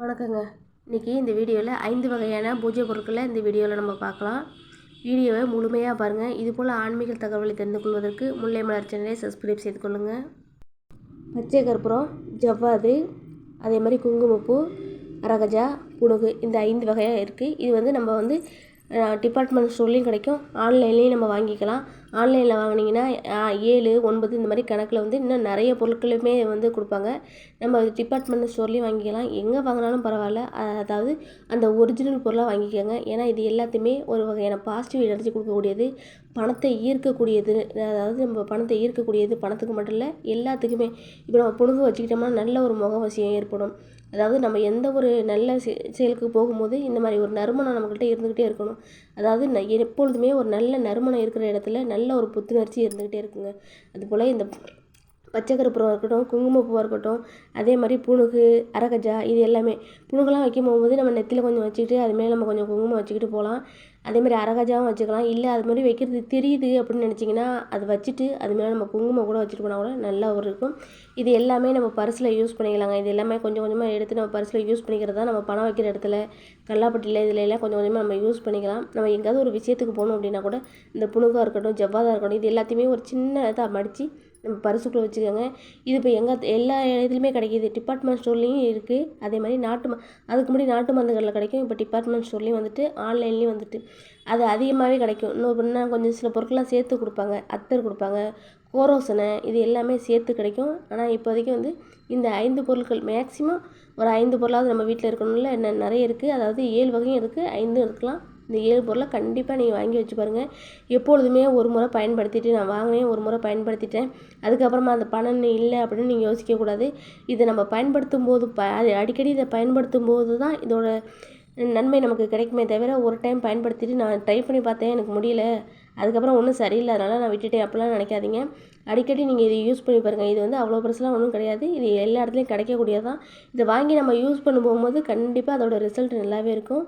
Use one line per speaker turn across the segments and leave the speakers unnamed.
வணக்கங்க. இன்றைக்கி இந்த வீடியோவில் ஐந்து வகையான பூஜை பொருட்களை இந்த வீடியோவில் நம்ம பார்க்கலாம். வீடியோவை முழுமையாக பாருங்கள் இது போல் ஆன்மீக தகவலை தெரிந்து கொள்வதற்கு முல்லை மலர் சேனலை சப்ஸ்கிரைப் செய்து கொள்ளுங்கள் பச்சை கற்பூரம் ஜவ்வாது அதே மாதிரி குங்குமப்பூ அரகஜா புணுகு இந்த ஐந்து வகையாக இருக்குது இது வந்து நம்ம வந்து டிபார்ட்மெண்ட் ஸ்டோர்லேயும் கிடைக்கும். ஆன்லைன்லேயும் நம்ம வாங்கிக்கலாம். ஆன்லைனில் வாங்கினீங்கன்னா ஏழு ஒன்பது இந்த மாதிரி கணக்கில் வந்து இன்னும் நிறைய பொருட்களுமே வந்து கொடுப்பாங்க. நம்ம டிபார்ட்மெண்ட் ஸ்டோர்லேயும் வாங்கிக்கலாம். எங்கே வாங்கினாலும் பரவாயில்ல. அதாவது அந்த ஒரிஜினல் பொருளாக வாங்கிக்கோங்க. ஏன்னா இது எல்லாத்தையுமே ஒரு வகையான பாசிட்டிவ் எனர்ஜி கொடுக்கக்கூடியது. பணத்தை ஈர்க்கக்கூடியது. அதாவது நம்ம பணத்தை ஈர்க்கக்கூடியது. பணத்துக்கு மட்டும் இல்லை எல்லாத்துக்குமே. இப்போ நம்ம பொழுது வச்சுக்கிட்டோம்னா நல்ல ஒரு முகவசியம் ஏற்படும். அதாவது நம்ம எந்த ஒரு நல்ல செயலுக்கு போகும்போது இந்த மாதிரி ஒரு நறுமணம் நம்மக்கிட்ட இருந்துக்கிட்டே இருக்கணும். அதாவது ந எப்பொழுதுமே ஒரு நல்ல நறுமணம் இருக்கிற இடத்துல நல்ல ஒரு புத்துணர்ச்சி இருந்துக்கிட்டே இருக்குங்க. அதுபோல் இந்த பச்சை கருப்பூரம் இருக்கட்டும் குங்குமப்பூவாக இருக்கட்டும் அதே மாதிரி புணுகு அரகஜா இது எல்லாமே. புணுகெல்லாம் வைக்கும் போகும்போது நம்ம நெத்தியில் கொஞ்சம் வச்சுக்கிட்டு அதுமாரி நம்ம கொஞ்சம் குங்குமம் வச்சுக்கிட்டு போகலாம். அதேமாதிரி அரகஜாவும் வச்சுக்கலாம். இல்லை அது மாதிரி வைக்கிறது தெரியுது அப்படின்னு நினச்சிங்கன்னா அது வச்சுட்டு அது மேலே நம்ம குங்குமம் கூட வச்சுட்டு போனால் கூட நல்லா ஒரு இருக்கும். இது எல்லாமே நம்ம பர்ஸில் யூஸ் பண்ணிக்கலாங்க. இது எல்லாமே கொஞ்சம் கொஞ்சமாக எடுத்து நம்ம பர்ஸில் யூஸ் பண்ணிக்கிறது தான். நம்ம பணம் வைக்கிற இடத்துல கல்லாப்பட்டியில் இதில் எல்லாம் கொஞ்சம் கொஞ்சமாக நம்ம யூஸ் பண்ணிக்கலாம். நம்ம எங்கேயாவது ஒரு விஷயத்துக்கு போகணும் அப்படின்னா கூட இந்த புணுகாக இருக்கட்டும் ஜவ்வாதாக இருக்கட்டும் இது எல்லாத்தையுமே ஒரு சின்ன இதாக மடித்து நம்ம பரிசுக்குள்ளே வச்சுக்கோங்க இது இப்போ எங்கே எல்லா இதுலேயுமே கிடைக்கிது. டிபார்ட்மெண்ட் ஸ்டோர்லேயும் இருக்குது அதே மாதிரி நாட்டு ம அதுக்கு முன்னாடி நாட்டு மருந்துகளில் கிடைக்கும். இப்போ டிபார்ட்மெண்ட் ஸ்டோர்லேயும் வந்துட்டு ஆன்லைன்லேயும் வந்துட்டு. அது அதிகமாகவே கிடைக்கும். இன்னும் இன்னும் கொஞ்சம் சில பொருட்கள்லாம் சேர்த்து கொடுப்பாங்க. அத்தர் கொடுப்பாங்க. கோரோசனை இது எல்லாமே சேர்த்து கிடைக்கும். ஆனால் இப்போதைக்கு வந்து இந்த ஐந்து பொருட்கள் மேக்ஸிமம் ஒரு ஐந்து பொருளாவது நம்ம வீட்டில் இருக்கணும்ல. என்ன நிறைய இருக்குது அதாவது ஏழு வகையும் இருக்குது ஐந்தும் இருக்கலாம் இந்த ஏழு பொருளை கண்டிப்பாக நீங்கள் வாங்கி வச்சு பாருங்கள் எப்பொழுதுமே ஒரு முறை பயன்படுத்திட்டு நான் வாங்கினேன் ஒரு முறை பயன்படுத்திட்டேன். அதுக்கப்புறமா அந்த பணம் இல்லை அப்படின்னு நீங்கள் யோசிக்கக்கூடாது இதை நம்ம பயன்படுத்தும் போது ப அடிக்கடி இதை பயன்படுத்தும் போது தான் இதோட நன்மை நமக்கு கிடைக்குமே தவிர ஒரு டைம் பயன்படுத்திட்டு நான் ட்ரை பண்ணி பார்த்தேன் எனக்கு முடியல. அதுக்கப்புறம் ஒன்றும் சரியில்லை அதனால் நான் விட்டுட்டேன். அப்படிலாம் நினைக்காதீங்க. அடிக்கடி நீங்கள் இதை யூஸ் பண்ணி பாருங்கள் இது வந்து அவ்வளோ பெருசுலாம் ஒன்றும் கிடையாது. இது எல்லா இடத்துலையும் கிடைக்கக்கூடியதான் இதை வாங்கி நம்ம யூஸ் பண்ண போகும்போது கண்டிப்பாக அதோட ரிசல்ட் நல்லாவே இருக்கும்.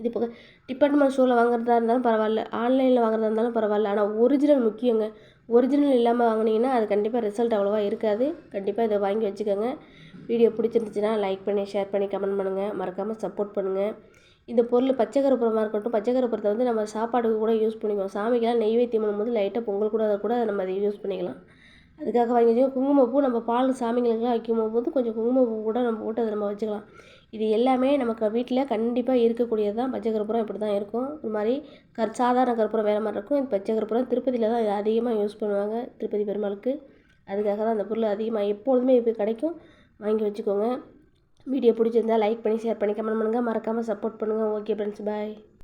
இது போக டிபார்ட்மெண்ட் ஸ்டோரில் வாங்குறதா இருந்தாலும் பரவாயில்ல. ஆன்லைனில் வாங்குறதா இருந்தாலும் பரவாயில்ல. ஆனால் ஒரிஜினல் முக்கியங்க. ஒரிஜினல் இல்லாமல் வாங்கினீங்கன்னா அது கண்டிப்பாக ரிசல்ட் அவ்வளோவா இருக்காது. கண்டிப்பாக இதை வாங்கி வச்சுக்கோங்க. வீடியோ பிடிச்சிருந்துச்சுன்னா லைக் பண்ணி ஷேர் பண்ணி கமெண்ட் பண்ணுங்கள் மறக்காமல் சப்போர்ட் பண்ணுங்கள் இந்த பொருள் பச்சை கருப்புறமாக இருக்கட்டும் பச்சை கருப்புறத்தை வந்து நம்ம சாப்பாடுக்கு கூட யூஸ் பண்ணிக்கலாம் சாமிக்கெல்லாம் நெய்வேத்தியம் பண்ணும்போது லைட்டாக பொங்கல் கூட அதை கூட நம்ம அதை யூஸ் பண்ணிக்கலாம். அதுக்காக வாங்கி வச்சுக்கோங்க. குங்குமப்பூ நம்ம பால் சாமிங்களுக்கெல்லாம் வைக்கும் போது கொஞ்சம் குங்குமப்பூ கூட நம்ம போட்டு அதை நம்ம வச்சுக்கலாம். இது எல்லாமே நமக்கு வீட்டில் கண்டிப்பாக இருக்கக்கூடியது தான். பச்சை கற்பூரம் இப்படி தான் இருக்கும். ஒரு மாதிரி கற் சாதாரண கற்பூரம் வேறு மாதிரி இருக்கும். இந்த பச்சை கற்பூரம் திருப்பதியில் தான் இது அதிகமாக யூஸ் பண்ணுவாங்க திருப்பதி பெருமாளுக்கு. அதுக்காக தான் அந்த பொருள் அதிகமாக எப்பொழுதுமே இப்போ கிடைக்கும். வாங்கி வச்சுக்கோங்க. வீடியோ பிடிச்சிருந்தா லைக் பண்ணி ஷேர் பண்ணி கமெண்ட் பண்ணுங்கள் மறக்காமல் சப்போர்ட் பண்ணுங்கள் ஓகே ஃப்ரெண்ட்ஸ் பாய்